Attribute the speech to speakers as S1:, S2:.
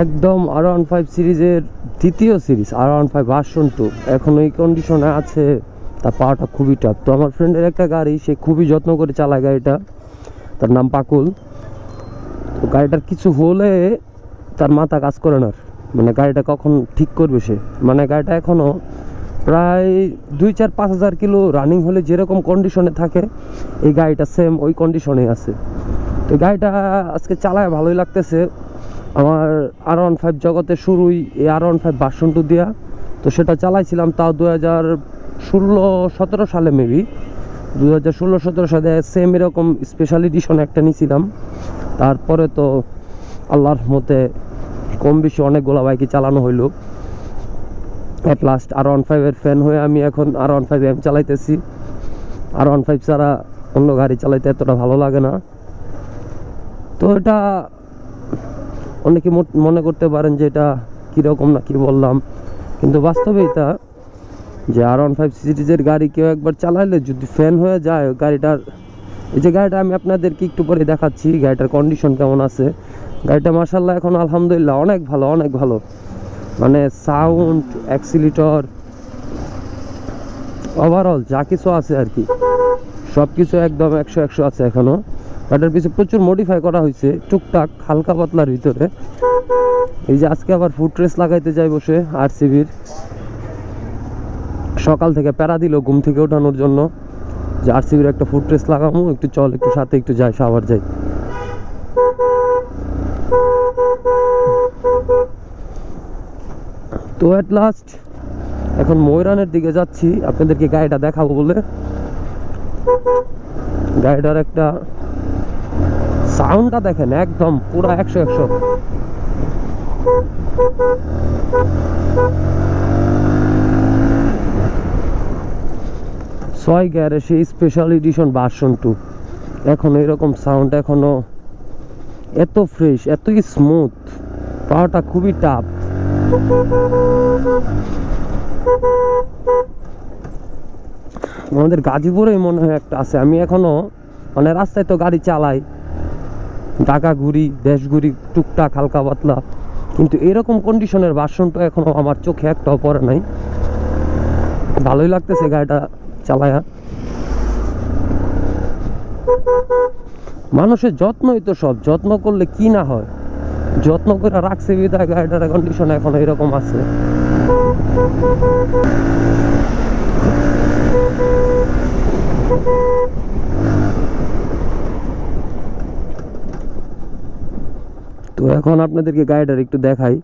S1: একদম আর one five সিরিজের দ্বিতীয় series R one five version two এখন এই কন্ডিশনে আছে, তার পাওয়াটা খুবই টাফ তো আমার ফ্রেন্ডের একটা গাড়ি, সে খুবই যত্ন করে চালায় গাড়িটা। তার নাম পাকুল। তো গাড়িটার কিছু হলে তার মাথা কাজ করে না। মানে গাড়িটা কখন ঠিক করবে সে? মানে গাড়িটা এখনও প্রায় দুই চার পাঁচ হাজার কিলো রানিং হলে যেরকম কন্ডিশনে থাকে, এই গাড়িটা সেম ওই কন্ডিশনে আছে। তো গাড়িটা আজকে চালায় ভালোই লাগতেছে। আমার আর ওয়ান ফাইভ জগতে শুরুই এই R one five version two দিয়া। তো সেটা চালাইছিলাম তাও দু হাজার ষোলো সতেরো সালে মেবি দু হাজার ষোলো সতেরো সালে সেম এরকম স্পেশাল এডিশন একটা নিয়েছিলাম তারপরে তো আল্লাহর মতে কম বেশি অনেকগুলো বাইকই চালানো হইল। অ্যাট লাস্ট আর ওয়ান ফাইভের ফ্যান হয়ে আমি এখন আর ওয়ান ফাইভ এম চালাইতেছি। আর ওয়ান ফাইভ ছাড়া অন্য গাড়ি চালাইতে এতটা ভালো লাগে না। তো এটা অনেকে মনে করতে পারেন যে এটা কীরকম না কি বললাম। কিন্তু বাস্তবে এটা যে আর ওয়ান ফাইভ সিরিজের গাড়ি কেউ একবার চালাইলে যদি ফ্যান হয়ে যায় গাড়িটার এই যে গাড়িটা আমি আপনাদেরকে একটু পরে দেখাচ্ছি, গাড়িটার কন্ডিশন কেমন আছে। গাড়িটা মার্শাল্লাহ এখন আলহামদুলিল্লাহ অনেক ভালো অনেক ভালো। মানে সাউন্ড অ্যাক্সিলিটর ওভারঅল যা কিছু আছে আর কি সব কিছু একদম একশো একশো আছে এখনও। গাড়িটার পিছনে প্রচুর মডিফাই করা হয়েছে টুকটাক, হালকা পাতলার ভিতরে। এই যে আজকে আবার ফুট রেস লাগাইতে যাই বসে আর সিবির সকাল থেকে প্যারা দিল ঘুম থেকে ওঠানোর জন্য। যে আর সিবির একটা ফুট রেস লাগামো, একটু চল, একটু সাথে, একটু যাই সাবার যাই। তো অ্যাট লাস্ট এখন ময়রানের দিকে যাচ্ছি। আপনাদেরকে গাড়িটা দেখাবো বলে। গাড়িটার একটা সাউন্ডটা দেখেন, একদম পুরো একশো একশো। ছয় গিয়ারে সেই স্পেশাল এডিশন ভার্সন টু এখন এরকম সাউন্ড এখনও এত ফ্রেশ এত স্মুথ পাওয়াটা খুবই টাফ আমাদের গাজীপুরেই মনে হয় একটা আছে। আমি এখনও মানে রাস্তায় তো গাড়ি চালাই। ঢাকা ঘুরি দেশ ঘুরি টুকটাক হালকা পাতলা। কিন্তু এরকম কন্ডিশনের ভার্সনটা এখনও আমার চোখে একটাও পড়ে নাই। ভালোই লাগতেছে গাড়িটা চালায়া। মানুষের যত্নই তো সব, যত্ন করলে কি না হয়? যত্ন করে রাখছে বিদায় গাড়িটার কন্ডিশন এখন এরকম আছে। তো এখন আপনাদেরকে গাড়িটার একটু দেখাই।